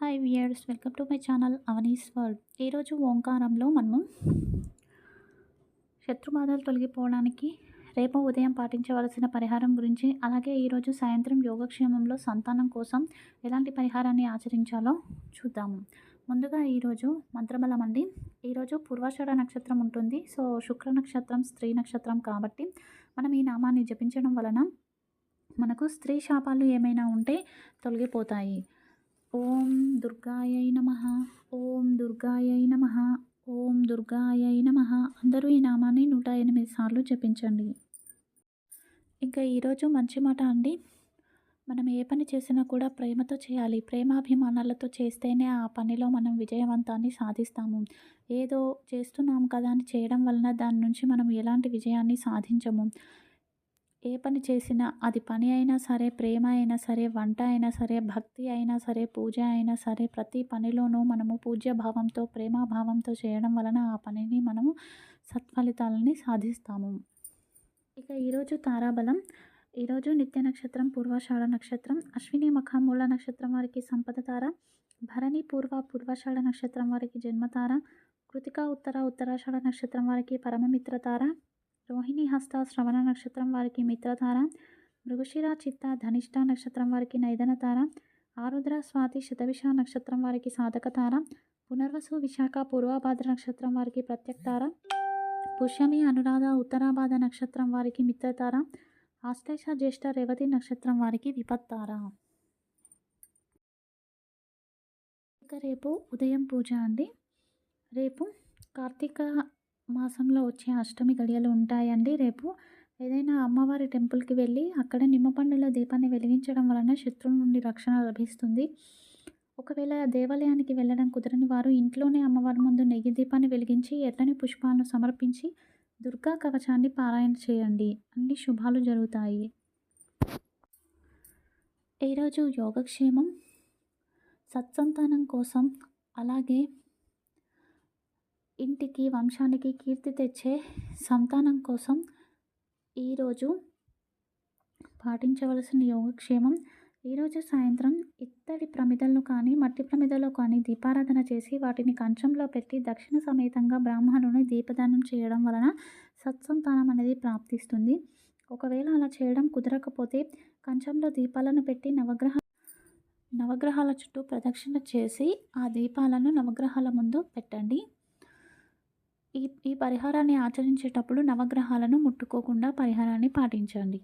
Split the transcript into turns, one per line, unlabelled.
Hi viewers welcome to my channel Avani's world ఈరోజు ఓంకారంలో మనము శత్రుబాధలు తొలగిపోవడానికి రేపు ఉదయం పాటించవలసిన పరిహారం గురించి అలాగే ఈరోజు సాయంత్రం యోగక్షేమంలో సంతానం కోసం ఎలాంటి పరిహారాన్ని ఆచరించాలో చూద్దాము ముందుగా ఈరోజు మంత్రబలం అండి. ఈరోజు పూర్వాషాఢ నక్షత్రం ఉంటుంది. సో శుక్ర నక్షత్రం స్త్రీ నక్షత్రం కాబట్టి మనం ఈ నామాన్ని జపించడం వలన మనకు స్త్రీ శాపాలు ఏమైనా ఉంటే తొలగిపోతాయి. ఓం దుర్గాయై నమ. ఓం దుర్గాయై నమ. ఓం దుర్గాయై నమ. అందరూ ఈ నామాన్ని నూట ఎనిమిది సార్లు జపించండి. ఇంకా ఈరోజు మంచి మాట అండి. మనం ఏ పని చేసినా కూడా ప్రేమతో చేయాలి. ప్రేమాభిమానాలతో చేస్తేనే ఆ పనిలో మనం విజయవంతాన్ని సాధిస్తాము. ఏదో చేస్తున్నాం కదా అని చేయడం వలన దాని నుంచి మనం ఎలాంటి విజయాన్ని సాధించము? ఏ పని చేసినా అది పని అయినా సరే ప్రేమ అయినా సరే వంట అయినా సరే భక్తి అయినా సరే పూజ అయినా సరే ప్రతి పనిలోనూ మనము పూజ్య భావంతో ప్రేమాభావంతో చేయడం వలన ఆ పనిని మనము సత్ఫలితాలని సాధిస్తాము. ఇక ఈరోజు తారాబలం. ఈరోజు నిత్య నక్షత్రం పూర్వాషాఢ నక్షత్రం అశ్విని మఖ మూల నక్షత్రం వారికి సంపద తార భరణి పూర్వ పూర్వాషాఢ నక్షత్రం వారికి జన్మతార కృతిక ఉత్తర ఉత్తరాషాఢ నక్షత్రం వారికి పరమమిత్ర తార రోహిణి హస్త శ్రవణ నక్షత్రం వారికి మిత్రతార మృగశిర చిత్త ధనిష్ట నక్షత్రం వారికి నైదన తార ఆరుద్ర స్వాతి శతవిష నక్షత్రం వారికి సాధక తార పునర్వసు విశాఖ పూర్వభాద్ర నక్షత్రం వారికి ప్రత్యక్తార పుష్యమి అనురాధ ఉత్తరాబాధ నక్షత్రం వారికి మిత్రతార ఆశ్లేష జ్యేష్ఠ రేవతి నక్షత్రం వారికి విపత్తార. ఇక రేపు ఉదయం పూజ అండి. రేపు కార్తీక మాసంలో వచ్చే అష్టమి గడియలు ఉంటాయండి రేపు. ఏదైనా అమ్మవారి టెంపుల్కి వెళ్ళి అక్కడ నిమ్మపండులో దీపాన్ని వెలిగించడం వలన శత్రువుల నుండి రక్షణ లభిస్తుంది. ఒకవేళ దేవాలయానికి వెళ్ళడం కుదరని వారు ఇంట్లోనే అమ్మవారి ముందు నెయ్యి దీపాన్ని వెలిగించి ఎర్రని పుష్పాలను సమర్పించి దుర్గా కవచాన్ని పారాయణ చేయండి. అన్ని శుభాలు జరుగుతాయి. ఈరోజు యోగక్షేమం సత్సంతానం కోసం అలాగే ఇంటికి వంశానికి కీర్తి తెచ్చే సంతానం కోసం ఈరోజు పాటించవలసిన యోగక్షేమం. ఈరోజు సాయంత్రం ఇత్తడి ప్రమిదలను కానీ మట్టి ప్రమిదలో కానీ దీపారాధన చేసి వాటిని కంచంలో పెట్టి దక్షిణ సమేతంగా బ్రాహ్మణుని దీపదానం చేయడం వలన సత్సంతానం అనేది ప్రాప్తిస్తుంది. ఒకవేళ అలా చేయడం కుదరకపోతే కంచంలో దీపాలను పెట్టి నవగ్రహ నవగ్రహాల చుట్టూ ప్రదక్షిణ చేసి ఆ దీపాలను నవగ్రహాల ముందు పెట్టండి. ఈ ఈ పరిహారాన్ని ఆచరించేటప్పుడు నవగ్రహాలను ముట్టుకోకుండా పరిహారాన్ని పాటించండి.